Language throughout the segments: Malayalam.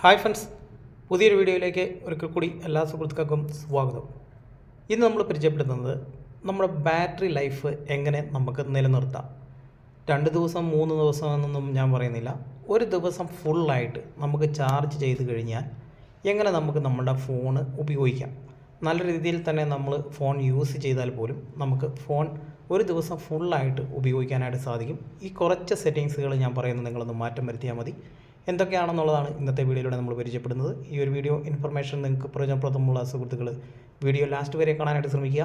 ഹായ് ഫ്രണ്ട്സ് പുതിയൊരു വീഡിയോയിലേക്ക് ഒരിക്കൽ കൂടി എല്ലാ സുഹൃത്തുക്കൾക്കും സ്വാഗതം. ഇന്ന് നമ്മൾ പരിചയപ്പെടുത്തുന്നത് നമ്മുടെ ബാറ്ററി ലൈഫ് എങ്ങനെ നമുക്ക് നിലനിർത്താം. രണ്ട് ദിവസം മൂന്ന് ദിവസം എന്നൊന്നും ഞാൻ പറയുന്നില്ല. ഒരു ദിവസം ഫുള്ളായിട്ട് നമുക്ക് ചാർജ് ചെയ്ത് കഴിഞ്ഞാൽ എങ്ങനെ നമുക്ക് നമ്മുടെ ഫോണ് ഉപയോഗിക്കാം. നല്ല രീതിയിൽ തന്നെ നമ്മൾ ഫോൺ യൂസ് ചെയ്താൽ പോലും നമുക്ക് ഫോൺ ഒരു ദിവസം ഫുള്ളായിട്ട് ഉപയോഗിക്കാനായിട്ട് സാധിക്കും. ഈ കുറച്ച് സെറ്റിങ്സുകൾ ഞാൻ പറയുന്നത് നിങ്ങളൊന്ന് മാറ്റം വരുത്തിയാൽ മതി. എന്തൊക്കെയാണെന്നുള്ളതാണ് ഇന്നത്തെ വീഡിയോയിലൂടെ നമ്മൾ പരിചയപ്പെടുന്നത്. ഈ ഒരു വീഡിയോ ഇൻഫർമേഷൻ നിങ്ങൾക്ക് പ്രയോജനപ്രദമുള്ള സുഹൃത്തുക്കൾ വീഡിയോ ലാസ്റ്റ് വരെ കാണാനായിട്ട് ശ്രമിക്കുക.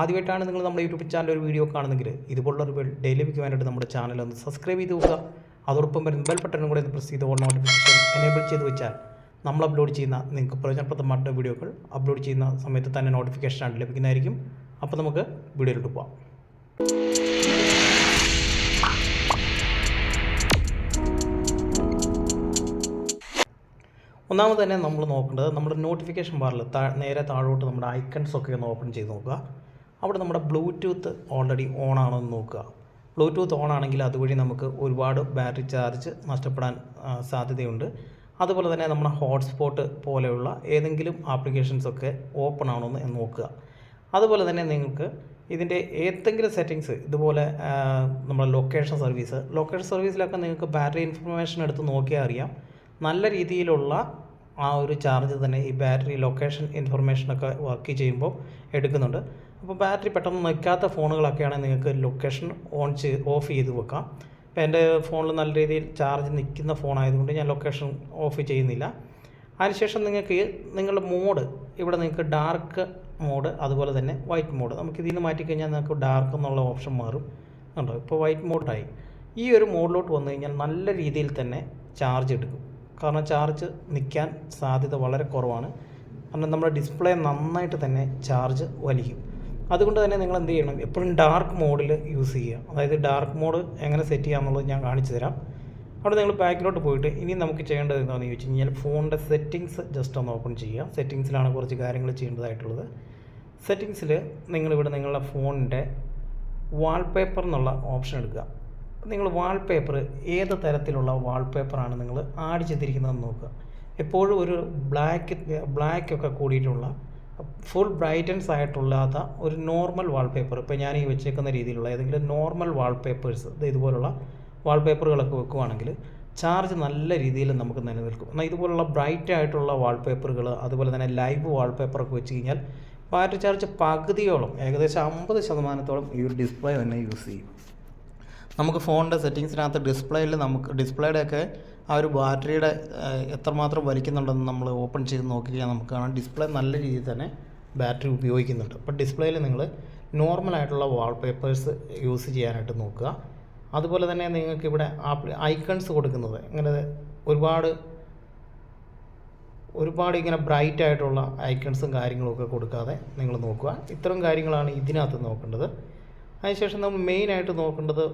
ആദ്യമായിട്ടാണ് നിങ്ങൾ നമ്മുടെ യൂട്യൂബ് ചാനൽ ഒരു വീഡിയോ കാണുന്നെങ്കിൽ ഇതുപോലുള്ള ഒരു ഡെയിലി ലഭിക്കുവാനായിട്ട് നമ്മുടെ ചാനൽ ഒന്ന് സബ്സ്ക്രൈബ് ചെയ്ത് നോക്കുക അതോടൊപ്പം വരുന്ന ബെൽ ബട്ടണും കൂടെ ഒന്ന് പ്രസ് ചെയ്ത് ഓൺ നോട്ടിഫിക്കേഷൻ എനേബിൾ ചെയ്ത് വെച്ചാൽ നമ്മൾ അപ്ലോഡ് ചെയ്യുന്ന നിങ്ങൾക്ക് പ്രയോജനപ്രദമായിട്ടുള്ള വീഡിയോകൾ അപ്ലോഡ് ചെയ്യുന്ന സമയത്ത് തന്നെ നോട്ടിഫിക്കേഷനാണ് ലഭിക്കുന്നതായിരിക്കും. അപ്പോൾ നമുക്ക് വീഡിയോയിലോട്ട് പോകാം ഒന്നാമത് തന്നെ നമ്മൾ നോക്കേണ്ടത് നമ്മുടെ നോട്ടിഫിക്കേഷൻ ബാറിൽ താ നേരെ താഴോട്ട് നമ്മുടെ ഐക്കൺസ് ഒക്കെ ഒന്ന് ഓപ്പൺ ചെയ്ത് നോക്കുക. അവിടെ നമ്മുടെ ബ്ലൂടൂത്ത് ഓൾറെഡി ഓൺ ആണോ എന്ന് നോക്കുക. ബ്ലൂടൂത്ത് ഓൺ ആണെങ്കിൽ അതുവഴി നമുക്ക് ഒരുപാട് ബാറ്ററി ചാർജ് നഷ്ടപ്പെടാൻ സാധ്യതയുണ്ട്. അതുപോലെ തന്നെ നമ്മുടെ ഹോട്ട്സ്പോട്ട് പോലെയുള്ള ഏതെങ്കിലും ആപ്ലിക്കേഷൻസ് ഒക്കെ ഓപ്പൺ ആണോ എന്ന് നോക്കുക. അതുപോലെ തന്നെ നിങ്ങൾക്ക് ഇതിന്റെ ഏതെങ്കിലും സെറ്റിങ്സ് ഇതുപോലെ നമ്മുടെ ലൊക്കേഷൻ സർവീസ് ലൊക്കേഷൻ സർവീസിലൊക്കെ നിങ്ങൾക്ക് ബാറ്ററി ഇൻഫർമേഷൻ എടുത്ത് നോക്കിയാൽ അറിയാം. നല്ല രീതിയിലുള്ള ആ ഒരു ചാർജ് തന്നെ ഈ ബാറ്ററി ലൊക്കേഷൻ ഇൻഫർമേഷനൊക്കെ വർക്ക് ചെയ്യുമ്പോൾ എടുക്കുന്നുണ്ട്. അപ്പോൾ ബാറ്ററി പെട്ടെന്ന് നിൽക്കാത്ത ഫോണുകളൊക്കെയാണെങ്കിൽ നിങ്ങൾക്ക് ലൊക്കേഷൻ ഓൺ ചെയ്ത് ഓഫ് ചെയ്ത് വെക്കാം. ഇപ്പോൾ എന്റെ ഫോണിൽ നല്ല രീതിയിൽ ചാർജ് നിൽക്കുന്ന ഫോണായതുകൊണ്ട് ഞാൻ ലൊക്കേഷൻ ഓഫ് ചെയ്യുന്നില്ല. അതിനുശേഷം നിങ്ങൾക്ക് നിങ്ങളുടെ മോഡ് ഇവിടെ നിങ്ങൾക്ക് ഡാർക്ക് മോഡ് അതുപോലെ തന്നെ വൈറ്റ് മോഡ്. നമുക്ക് ഇതിൽ നിന്ന് മാറ്റിക്കഴിഞ്ഞാൽ നിങ്ങൾക്ക് ഡാർക്ക് എന്നുള്ള ഓപ്ഷൻ മാറും. ഉണ്ടോ ഇപ്പോൾ വൈറ്റ് മോഡായി ഈ ഒരു മോഡിലോട്ട് വന്നു കഴിഞ്ഞാൽ നല്ല രീതിയിൽ തന്നെ ചാർജ് എടുക്കും. കാരണം ചാർജ് നിൽക്കാൻ സാധ്യത വളരെ കുറവാണ്. കാരണം നമ്മുടെ ഡിസ്പ്ലേ നന്നായിട്ട് തന്നെ ചാർജ് വലിക്കും. അതുകൊണ്ട് തന്നെ നിങ്ങൾ എന്ത് ചെയ്യണം? എപ്പോഴും ഡാർക്ക് മോഡിൽ യൂസ് ചെയ്യുക. അതായത് ഡാർക്ക് മോഡ് എങ്ങനെ സെറ്റ് ചെയ്യാമെന്നുള്ളത് ഞാൻ കാണിച്ചു തരാം. അവിടെ നിങ്ങൾ ബാക്കിലോട്ട് പോയിട്ട് ഇനി നമുക്ക് ചെയ്യേണ്ടത് എന്താണെന്ന് ചോദിച്ചു കഴിഞ്ഞാൽ ഫോണിന്റെ സെറ്റിങ്സ് ജസ്റ്റ് ഒന്ന് ഓപ്പൺ ചെയ്യുക. സെറ്റിങ്സിലാണ് കുറച്ച് കാര്യങ്ങൾ ചെയ്യേണ്ടതായിട്ടുള്ളത്. സെറ്റിങ്സിൽ നിങ്ങളിവിടെ നിങ്ങളുടെ ഫോണിന്റെ വാൾപേപ്പർ എന്നുള്ള ഓപ്ഷൻ എടുക്കുക. നിങ്ങൾ വാൾപേപ്പർ ഏത് തരത്തിലുള്ള വാൾപേപ്പറാണ് നിങ്ങൾ ആഡ് ചെയ്തിരിക്കുന്നതെന്ന് നോക്കുക. എപ്പോഴും ഒരു ബ്ലാക്ക് ബ്ലാക്ക് ഒക്കെ കൂടിയിട്ടുള്ള ഫുൾ ബ്രൈറ്റൻസ് ആയിട്ടുള്ളാത്ത ഒരു നോർമൽ വാൾപേപ്പർ ഇപ്പോൾ ഞാൻ ഈ വെച്ചേക്കുന്ന രീതിയിലുള്ള ഏതെങ്കിലും നോർമൽ വാൾപേപ്പേഴ്സ് ഇതുപോലുള്ള വാൾപേപ്പറുകളൊക്കെ വെക്കുവാണെങ്കിൽ ചാർജ് നല്ല രീതിയിൽ നമുക്ക് നിലനിൽക്കും. എന്നാൽ ഇതുപോലുള്ള ബ്രൈറ്റ് ആയിട്ടുള്ള വാൾപേപ്പറുകൾ അതുപോലെ തന്നെ ലൈവ് വാൾപേപ്പറൊക്കെ വെച്ച് കഴിഞ്ഞാൽ ബാറ്ററി ചാർജ് പകുതിയോളം ഏകദേശം അമ്പത് ശതമാനത്തോളം ഈ ഒരു ഡിസ്പ്ലേ തന്നെ യൂസ് ചെയ്യും. നമുക്ക് ഫോണിന്റെ സെറ്റിങ്സിനകത്ത് ഡിസ്പ്ലേയിൽ നമുക്ക് ഡിസ്പ്ലേയുടെ ഒക്കെ ആ ഒരു ബാറ്ററിയുടെ എത്രമാത്രം വലിക്കുന്നുണ്ടെന്ന് നമ്മൾ ഓപ്പൺ ചെയ്ത് നോക്കിക്കഴിഞ്ഞാൽ നമുക്ക് കാണാം. ഡിസ്പ്ലേ നല്ല രീതിയിൽ തന്നെ ബാറ്ററി ഉപയോഗിക്കുന്നുണ്ട്. അപ്പോൾ ഡിസ്പ്ലേയിൽ നിങ്ങൾ നോർമലായിട്ടുള്ള വാൾപേപ്പേഴ്സ് യൂസ് ചെയ്യാനായിട്ട് നോക്കുക. അതുപോലെ തന്നെ നിങ്ങൾക്ക് ഇവിടെ ആപ്ലി ഐക്കൺസ് കൊടുക്കുന്നത് ഇങ്ങനെ ഒരുപാട് ഒരുപാട് ഇങ്ങനെ ബ്രൈറ്റ് ആയിട്ടുള്ള ഐക്കൺസും കാര്യങ്ങളൊക്കെ കൊടുക്കാതെ നിങ്ങൾ നോക്കുക. ഇത്തരം കാര്യങ്ങളാണ് ഇതിനകത്ത് നോക്കേണ്ടത്. അതിനുശേഷം നമ്മൾ മെയിനായിട്ട് നോക്കേണ്ടത്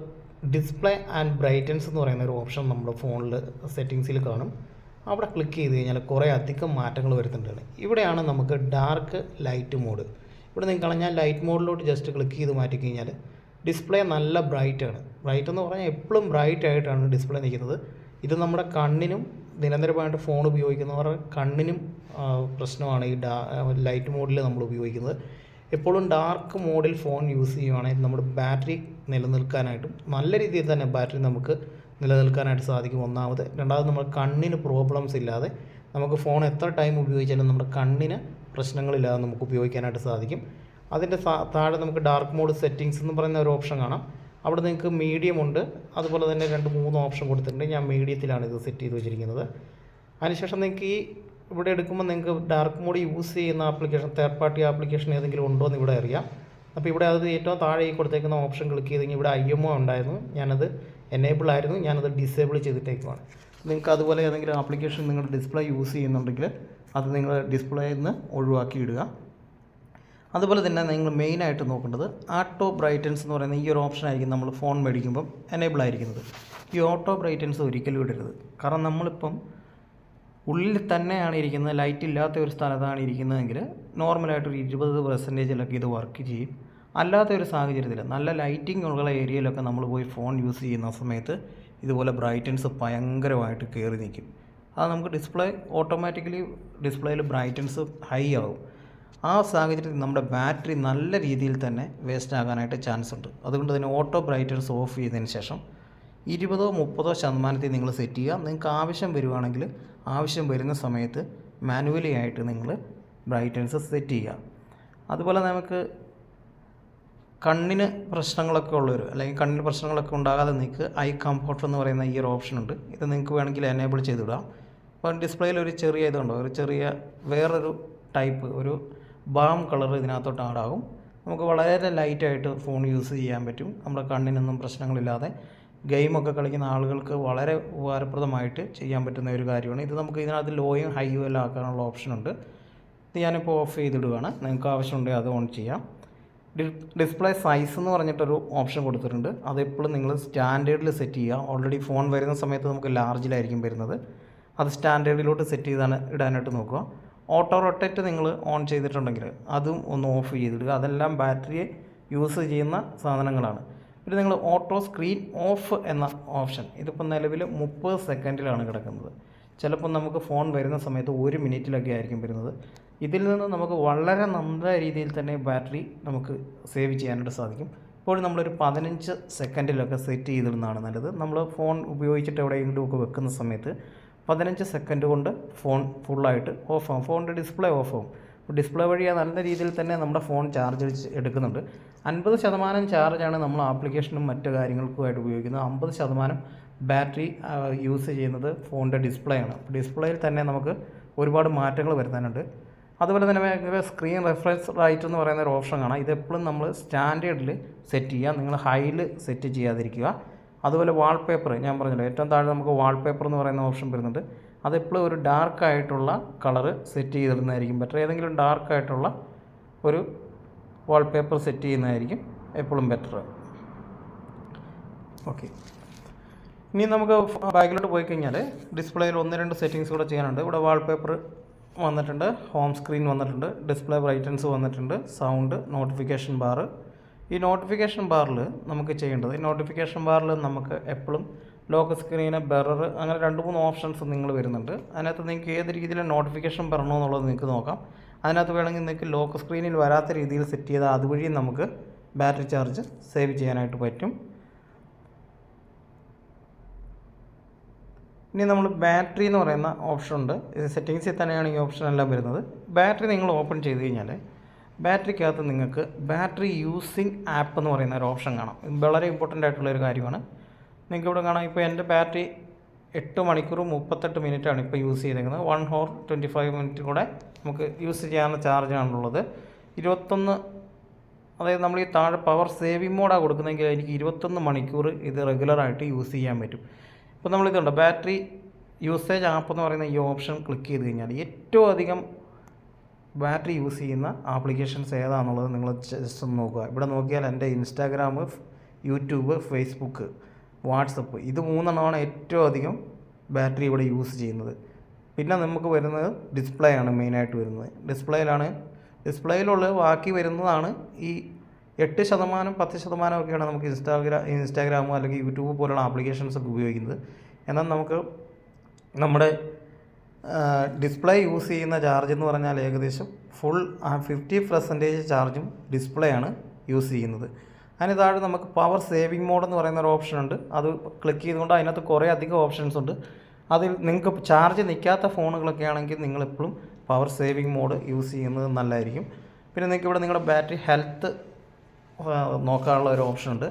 ഡിസ്പ്ലേ ആൻഡ് ബ്രൈറ്റൻസ് എന്ന് പറയുന്ന ഒരു ഓപ്ഷൻ നമ്മുടെ ഫോണിൽ സെറ്റിങ്സിൽ കാണും. അവിടെ ക്ലിക്ക് ചെയ്ത് കഴിഞ്ഞാൽ കുറേ അധികം മാറ്റങ്ങൾ വരുത്തുന്നുണ്ട് ഇവിടെയാണ് നമുക്ക് ഡാർക്ക് ലൈറ്റ് മോഡ് ഇവിടെ നിങ്ങൾ കളഞ്ഞാൽ ലൈറ്റ് മോഡിലോട്ട് ജസ്റ്റ് ക്ലിക്ക് ചെയ്ത് മാറ്റി കഴിഞ്ഞാൽ ഡിസ്പ്ലേ നല്ല ബ്രൈറ്റാണ് ബ്രൈറ്റ് എന്ന് പറഞ്ഞാൽ എപ്പോഴും ബ്രൈറ്റ് ആയിട്ടാണ് ഡിസ്പ്ലേ നിൽക്കുന്നത്. ഇത് നമ്മുടെ കണ്ണിനും നിരന്തരമായിട്ട് ഫോൺ ഉപയോഗിക്കുന്നവരുടെ കണ്ണിനും പ്രശ്നമാണ് ഈ ഡാ ലൈറ്റ് മോഡിൽ നമ്മൾ ഉപയോഗിക്കുന്നത്. എപ്പോഴും ഡാർക്ക് മോഡിൽ ഫോൺ യൂസ് ചെയ്യുകയാണെങ്കിൽ നമ്മുടെ ബാറ്ററി നിലനിൽക്കാനായിട്ടും നല്ല രീതിയിൽ തന്നെ ബാറ്ററി നമുക്ക് നിലനിൽക്കാനായിട്ട് സാധിക്കും. ഒന്നാമത്. രണ്ടാമത് നമ്മൾ കണ്ണിന് പ്രോബ്ലംസ് ഇല്ലാതെ നമുക്ക് ഫോൺ എത്ര ടൈം ഉപയോഗിച്ചാലും നമ്മുടെ കണ്ണിന് പ്രശ്നങ്ങളില്ലാതെ നമുക്ക് ഉപയോഗിക്കാനായിട്ട് സാധിക്കും. അതിന്റെ താഴെ നമുക്ക് ഡാർക്ക് മോഡ് സെറ്റിങ്സ് എന്ന് പറയുന്ന ഒരു ഓപ്ഷൻ കാണാം. അവിടെ നിങ്ങൾക്ക് മീഡിയം ഉണ്ട്. അതുപോലെ തന്നെ രണ്ട് മൂന്ന് ഓപ്ഷൻ കൊടുത്തിട്ടുണ്ട്. ഞാൻ മീഡിയത്തിലാണ് ഇത് സെറ്റ് ചെയ്ത് വെച്ചിരിക്കുന്നത്. അതിനുശേഷം നിങ്ങൾക്ക് ഈ ഇവിടെ എടുക്കുമ്പോൾ നിങ്ങൾക്ക് ഡാർക്ക് മോഡ് യൂസ് ചെയ്യുന്ന ആപ്ലിക്കേഷൻ തേർഡ് പാർട്ടി ആപ്ലിക്കേഷൻ ഏതെങ്കിലും ഉണ്ടോ എന്ന് ഇവിടെ അറിയാം. അപ്പോൾ ഇവിടെ അത് ഏറ്റവും താഴെ ഈ കൊടുത്തേക്കുന്ന ഓപ്ഷൻ ക്ലിക്ക് ചെയ്ത് കഴിഞ്ഞാൽ ഇവിടെ ഐ എം ഒ ഉണ്ടായിരുന്നു. ഞാനത് എനേബിൾ ആയിരുന്നു. ഞാനത് ഡിസേബിൾ ചെയ്തിട്ടേക്കുവാണ്. നിങ്ങൾക്ക് അതുപോലെ ഏതെങ്കിലും ആപ്ലിക്കേഷൻ നിങ്ങൾ ഡിസ്പ്ലേ യൂസ് ചെയ്യുന്നുണ്ടെങ്കിൽ അത് നിങ്ങൾ ഡിസ്പ്ലേയിൽ നിന്ന് ഒഴിവാക്കി ഇടുക അതുപോലെ തന്നെ നിങ്ങൾ മെയിനായിട്ട് നോക്കേണ്ടത് ആട്ടോ ബ്രൈറ്റൻസ് എന്ന് പറയുന്ന ഈ ഒരു ഓപ്ഷൻ ആയിരിക്കും നമ്മൾ ഫോൺ മേടിക്കുമ്പം എനേബിൾ ആയിരിക്കുന്നത്. ഈ ഓട്ടോ ബ്രൈറ്റൻസ് ഒരിക്കലും ഇടരുത്. കാരണം നമ്മളിപ്പം ഉള്ളിൽ തന്നെയാണ് ഇരിക്കുന്നത്. ലൈറ്റ് ഇല്ലാത്ത ഒരു സ്ഥലത്താണ് ഇരിക്കുന്നതെങ്കിൽ നോർമലായിട്ടൊരു ഇരുപത് പെർസെന്റേജിലൊക്കെ ഇത് വർക്ക് ചെയ്യും. അല്ലാത്ത ഒരു സാഹചര്യത്തിൽ നല്ല ലൈറ്റിംഗ് ഉള്ള ഏരിയയിലൊക്കെ നമ്മൾ പോയി ഫോൺ യൂസ് ചെയ്യുന്ന സമയത്ത് ഇതുപോലെ ബ്രൈറ്റൻസ് ഭയങ്കരമായിട്ട് കയറി നിൽക്കും. അത് നമുക്ക് ഡിസ്പ്ലേ ഓട്ടോമാറ്റിക്കലി ഡിസ്പ്ലേയിൽ ബ്രൈറ്റൻസ് ഹൈ ആവും. ആ സാഹചര്യത്തിൽ നമ്മുടെ ബാറ്ററി നല്ല രീതിയിൽ തന്നെ വേസ്റ്റ് ആകാനായിട്ട് ചാൻസ് ഉണ്ട്. അതുകൊണ്ട് തന്നെ ഓട്ടോ ബ്രൈറ്റൻസ് ഓഫ് ചെയ്തതിന് ശേഷം ഇരുപതോ മുപ്പതോ ശതമാനത്തിൽ നിങ്ങൾ സെറ്റ് ചെയ്യുക. നിങ്ങൾക്ക് ആവശ്യം വരുവാണെങ്കിൽ ആവശ്യം വരുന്ന സമയത്ത് മാനുവലി ആയിട്ട് നിങ്ങൾ ബ്രൈറ്റൻസ് സെറ്റ് ചെയ്യുക. അതുപോലെ നമുക്ക് കണ്ണിന് പ്രശ്നങ്ങളൊക്കെ ഉള്ളവർ അല്ലെങ്കിൽ കണ്ണിന് പ്രശ്നങ്ങളൊക്കെ ഉണ്ടാകാതെ നിങ്ങൾക്ക് ഐ കംഫർട്ട് എന്ന് പറയുന്ന ഈ ഒരു ഓപ്ഷൻ ഉണ്ട്. ഇത് നിങ്ങൾക്ക് വേണമെങ്കിൽ എനേബിൾ ചെയ്തിടാം. അപ്പോൾ ഡിസ്പ്ലേയിൽ ഒരു ചെറിയ ഇതുണ്ടോ ഒരു ചെറിയ വേറൊരു ടൈപ്പ് ഒരു ബാം കളർ ഇതിനകത്തോട്ട് ആടാകും നമുക്ക് വളരെ ലൈറ്റായിട്ട് ഫോൺ യൂസ് ചെയ്യാൻ പറ്റും. നമ്മുടെ കണ്ണിനൊന്നും പ്രശ്നങ്ങളില്ലാതെ. ഗെയിമൊക്കെ കളിക്കുന്ന ആളുകൾക്ക് വളരെ ഉപകാരപ്രദമായിട്ട് ചെയ്യാൻ പറ്റുന്ന ഒരു കാര്യമാണ്. ഇത് നമുക്ക് ഇതിനകത്ത് ലോയും ഹൈയും എല്ലാം ആക്കാനുള്ള ഓപ്ഷനുണ്ട് ഇത് ഞാനിപ്പോൾ ഓഫ് ചെയ്തിടുകയാണ്. നിങ്ങൾക്ക് ആവശ്യമുണ്ടെങ്കിൽ അത് ഓൺ ചെയ്യാം. ഡിസ്പ്ലേ സൈസ് എന്ന് പറഞ്ഞിട്ടൊരു ഓപ്ഷൻ കൊടുത്തിട്ടുണ്ട്. അത് എപ്പോഴും നിങ്ങൾ സ്റ്റാൻഡേർഡിൽ സെറ്റ് ചെയ്യുക. ഓൾറെഡി ഫോൺ വരുന്ന സമയത്ത് നമുക്ക് ലാർജിലായിരിക്കും വരുന്നത്. അത് സ്റ്റാൻഡേർഡിലോട്ട് സെറ്റ് ചെയ്താണ് ഇടാനായിട്ട് നോക്കുക. ഓട്ടോ റൊട്ടേറ്റ് നിങ്ങൾ ഓൺ ചെയ്തിട്ടുണ്ടെങ്കിൽ അതും ഒന്ന് ഓഫ് ചെയ്തിടുക. അതെല്ലാം ബാറ്ററിയെ യൂസ് ചെയ്യുന്ന സാധനങ്ങളാണ്. പിന്നെ നിങ്ങൾ ഓട്ടോ സ്ക്രീൻ ഓഫ് എന്ന ഓപ്ഷൻ ഇതിപ്പോൾ നിലവിൽ മുപ്പത് സെക്കൻഡിലാണ് കിടക്കുന്നത്. ചിലപ്പോൾ നമുക്ക് ഫോൺ വരുന്ന സമയത്ത് ഒരു മിനിറ്റിലൊക്കെ ആയിരിക്കും വരുന്നത്. ഇതിൽ നിന്ന് നമുക്ക് വളരെ നല്ല രീതിയിൽ തന്നെ ബാറ്ററി നമുക്ക് സേവ് ചെയ്യാനായിട്ട് സാധിക്കും. ഇപ്പോൾ നമ്മളൊരു പതിനഞ്ച് സെക്കൻഡിലൊക്കെ സെറ്റ് ചെയ്തിടുന്നതാണ് നല്ലത്. നമ്മൾ ഫോൺ ഉപയോഗിച്ചിട്ട് എവിടെയെങ്കിലും ഒക്കെ വെക്കുന്ന സമയത്ത് പതിനഞ്ച് സെക്കൻഡ് കൊണ്ട് ഫോൺ ഫുള്ളായിട്ട് ഓഫാകും ഫോണിന്റെ ഡിസ്പ്ലേ ഓഫാകും ഡിസ്പ്ലേ വഴി നല്ല രീതിയിൽ തന്നെ നമ്മുടെ ഫോൺ ചാർജ് എടുക്കുന്നുണ്ട്. അൻപത് ശതമാനം ചാർജാണ് നമ്മൾ ആപ്ലിക്കേഷനും മറ്റു കാര്യങ്ങൾക്കുമായിട്ട് ഉപയോഗിക്കുന്നത്. അമ്പത് ശതമാനം ബാറ്ററി യൂസ് ചെയ്യുന്നത് ഫോണിന്റെ ഡിസ്പ്ലേ ആണ്. ഡിസ്പ്ലേയിൽ തന്നെ നമുക്ക് ഒരുപാട് മാറ്റങ്ങൾ വരുത്താനുണ്ട്. അതുപോലെ തന്നെ സ്ക്രീൻ റെഫറൻസ് റൈറ്റ് എന്ന് പറയുന്ന ഒരു ഓപ്ഷൻ കാണാം. ഇതെപ്പോഴും നമ്മൾ സ്റ്റാൻഡേർഡിൽ സെറ്റ് ചെയ്യുക. നിങ്ങൾ ഹൈയിൽ സെറ്റ് ചെയ്യാതിരിക്കുക. അതുപോലെ വാൾപേപ്പർ ഞാൻ പറഞ്ഞല്ലോ ഏറ്റവും താഴെ നമുക്ക് വാൾപേപ്പർ എന്ന് പറയുന്ന ഓപ്ഷൻ വരുന്നുണ്ട്. അതെപ്പോഴും ഒരു ഡാർക്ക് ആയിട്ടുള്ള കളറ് സെറ്റ് ചെയ്തിടുന്നതായിരിക്കും ബെറ്റർ. ഏതെങ്കിലും ഡാർക്ക് ആയിട്ടുള്ള ഒരു വാൾപേപ്പർ സെറ്റ് ചെയ്യുന്നതായിരിക്കും എപ്പോഴും ബെറ്റർ. ഓക്കെ. ഇനി നമുക്ക് ബാക്കിലോട്ട് പോയി കഴിഞ്ഞാൽ ഡിസ്പ്ലേയിൽ ഒന്ന് രണ്ട് സെറ്റിങ്സ് കൂടെ ചെയ്യാനുണ്ട്. ഇവിടെ വാൾപേപ്പർ വന്നിട്ടുണ്ട് ഹോം സ്ക്രീൻ വന്നിട്ടുണ്ട് ഡിസ്പ്ലേ ബ്രൈറ്റൻസ് വന്നിട്ടുണ്ട് സൗണ്ട് നോട്ടിഫിക്കേഷൻ ബാർ ഈ നോട്ടിഫിക്കേഷൻ ബാറിൽ നമുക്ക് ചെയ്യേണ്ടത് ഈ നോട്ടിഫിക്കേഷൻ ബാറിൽ നമുക്ക് എപ്പോഴും ലോക്ക് സ്ക്രീന് ബെറർ അങ്ങനെ രണ്ട് മൂന്ന് ഓപ്ഷൻസ് നിങ്ങൾ വരുന്നുണ്ട്. അതിനകത്ത് നിങ്ങൾക്ക് ഏത് രീതിയിൽ നോട്ടിഫിക്കേഷൻ വരണമെന്നുള്ളത് നിങ്ങൾക്ക് നോക്കാം. അതിനകത്ത് വേണമെങ്കിൽ നിങ്ങൾക്ക് ലോക്ക് സ്ക്രീനിൽ വരാത്ത രീതിയിൽ സെറ്റ് ചെയ്താൽ അതുവഴി നമുക്ക് ബാറ്ററി ചാർജ് സേവ് ചെയ്യാനായിട്ട് പറ്റും. ഇനി നമ്മൾ ബാറ്ററി എന്ന് പറയുന്ന ഓപ്ഷൻ ഉണ്ട്. സെറ്റിങ്സിൽ തന്നെയാണ് ഈ ഓപ്ഷൻ എല്ലാം വരുന്നത്. ബാറ്ററി നിങ്ങൾ ഓപ്പൺ ചെയ്ത് കഴിഞ്ഞാൽ ബാറ്ററിക്കകത്ത് നിങ്ങൾക്ക് ബാറ്ററി യൂസിങ് ആപ്പ് എന്ന് പറയുന്ന ഒരു ഓപ്ഷൻ കാണാം. വളരെ ഇമ്പോർട്ടന്റ് ആയിട്ടുള്ള ഒരു കാര്യമാണ്. നിങ്ങൾക്ക് ഇവിടെ കാണാം ഇപ്പോൾ എന്റെ ബാറ്ററി എട്ട് മണിക്കൂർ മുപ്പത്തെട്ട് മിനിറ്റാണ് ഇപ്പോൾ യൂസ് ചെയ്തിരിക്കുന്നത് one hour twenty five minute കൂടെ നമുക്ക് യൂസ് ചെയ്യാവുന്ന ചാർജാണുള്ളത് ഇരുപത്തൊന്ന് അതായത് നമ്മൾ ഈ താഴെ പവർ സേവിംഗ് മോഡാണ് കൊടുക്കുന്നതെങ്കിൽ എനിക്ക് ഇരുപത്തൊന്ന് മണിക്കൂർ ഇത് റെഗുലറായിട്ട് യൂസ് ചെയ്യാൻ പറ്റും. ഇപ്പോൾ നമ്മളിതുണ്ട്? ബാറ്ററി യൂസേജ് ആപ്പ് എന്ന് പറയുന്ന ഈ ഓപ്ഷൻ ക്ലിക്ക് ചെയ്ത് കഴിഞ്ഞാൽ ഏറ്റവും അധികം ബാറ്ററി യൂസ് ചെയ്യുന്ന ആപ്ലിക്കേഷൻസ് ഏതാണെന്നുള്ളത് നിങ്ങൾ ജസ്റ്റ് ഒന്ന് നോക്കുക. ഇവിടെ നോക്കിയാൽ എന്റെ ഇൻസ്റ്റാഗ്രാം യൂട്യൂബ് ഫേസ്ബുക്ക് വാട്സപ്പ് ഇത് മൂന്നെണ്ണമാണ് ഏറ്റവും അധികം ബാറ്ററി ഇവിടെ യൂസ് ചെയ്യുന്നത്. പിന്നെ നമുക്ക് വരുന്നത് ഡിസ്പ്ലേ ആണ് മെയിനായിട്ട് വരുന്നത്. ഡിസ്പ്ലേയിലാണ് ഡിസ്പ്ലേയിലുള്ള ബാക്കി വരുന്നതാണ് ഈ എട്ട് ശതമാനം പത്ത് ശതമാനമൊക്കെയാണ് നമുക്ക് ഇൻസ്റ്റാഗ്രാം ഇൻസ്റ്റാഗ്രാമോ അല്ലെങ്കിൽ യൂട്യൂബ് പോലുള്ള ആപ്ലിക്കേഷൻസ് ഒക്കെ ഉപയോഗിക്കുന്നത്. എന്നാൽ നമുക്ക് നമ്മുടെ ഡിസ്പ്ലേ യൂസ് ചെയ്യുന്ന ചാർജ് എന്ന് പറഞ്ഞാൽ ഏകദേശം ഫുൾ ഫിഫ്റ്റി പെർസെന്റേജ് ചാർജും ഡിസ്പ്ലേ ആണ് യൂസ് ചെയ്യുന്നത്. അതിന് താഴെ നമുക്ക് പവർ സേവിങ് മോഡ് എന്ന് പറയുന്ന ഒരു ഓപ്ഷൻ ഉണ്ട്. അത് ക്ലിക്ക് ചെയ്തുകൊണ്ട് അതിനകത്ത് കുറേ അധികം ഓപ്ഷൻസ് ഉണ്ട്. അതിൽ നിങ്ങൾക്ക് ചാർജ് നിൽക്കാത്ത ഫോണുകളൊക്കെ ആണെങ്കിൽ നിങ്ങളെപ്പോഴും പവർ സേവിങ് മോഡ് യൂസ് ചെയ്യുന്നത് നല്ലതായിരിക്കും. പിന്നെ നിങ്ങൾക്ക് ഇവിടെ നിങ്ങളുടെ ബാറ്ററി ഹെൽത്ത് നോക്കാനുള്ള ഒരു ഓപ്ഷൻ ഉണ്ട്.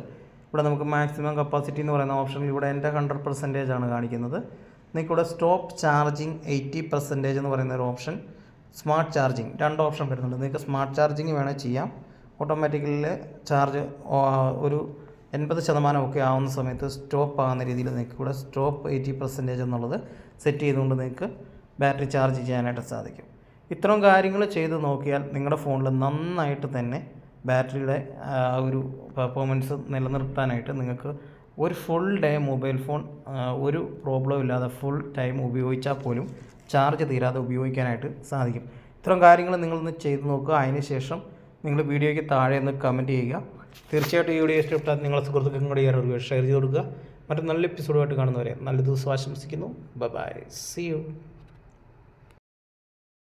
ഇവിടെ നമുക്ക് മാക്സിമം കപ്പാസിറ്റി എന്ന് പറയുന്ന ഓപ്ഷനിൽ ഇവിടെ എന്റെ ഹൺഡ്രഡ് പെർസെന്റേജ് ആണ് കാണിക്കുന്നത്. നിങ്ങൾക്ക് ഇവിടെ സ്റ്റോപ്പ് ചാർജിങ് എയ്റ്റി പെർസെന്റേജ് എന്ന് പറയുന്ന ഒരു ഓപ്ഷൻ സ്മാർട്ട് ചാർജിങ് രണ്ട് ഓപ്ഷൻ വരുന്നുണ്ട്. നിങ്ങൾക്ക് സ്മാർട്ട് ചാർജിങ് വേണേൽ ചെയ്യാം. ഓട്ടോമാറ്റിക്കലിൽ ചാർജ് ഒരു എൺപത് ശതമാനമൊക്കെ ആവുന്ന സമയത്ത് സ്റ്റോപ്പ് ആകുന്ന രീതിയിൽ നിങ്ങൾക്ക് ഇവിടെ സ്റ്റോപ്പ് എയ്റ്റി പെർസെന്റേജ് എന്നുള്ളത് സെറ്റ് ചെയ്തുകൊണ്ട് നിങ്ങൾക്ക് ബാറ്ററി ചാർജ് ചെയ്യാനായിട്ട് സാധിക്കും. ഇത്തരം കാര്യങ്ങൾ ചെയ്ത് നോക്കിയാൽ നിങ്ങളുടെ ഫോണിൽ നന്നായിട്ട് തന്നെ ബാറ്ററിയുടെ ആ ഒരു പെർഫോമൻസ് നിലനിർത്താനായിട്ട് നിങ്ങൾക്ക് ഒരു ഫുൾ ഡേ മൊബൈൽ ഫോൺ ഒരു പ്രോബ്ലം ഇല്ലാതെ ഫുൾ ടൈം ഉപയോഗിച്ചാൽ പോലും ചാർജ് തീരാതെ ഉപയോഗിക്കാനായിട്ട് സാധിക്കും. ഇത്തരം കാര്യങ്ങൾ നിങ്ങളൊന്ന് ചെയ്ത് നോക്കുക. അതിന് ശേഷം നിങ്ങൾ വീഡിയോയ്ക്ക് താഴെ ഒന്ന് കമന്റ് ചെയ്യുക. തീർച്ചയായിട്ടും ഈ വീഡിയോ ഇഷ്ടപ്പെട്ടാൽ നിങ്ങളുടെ സുഹൃത്തുക്കളും കൂടി ഷെയർ ചെയ്ത് കൊടുക്കുക. മറ്റു നല്ല എപ്പിസോഡുമായിട്ട് കാണുന്നവരെ നല്ല ദിവസം ആശംസിക്കുന്നു. Bye bye C U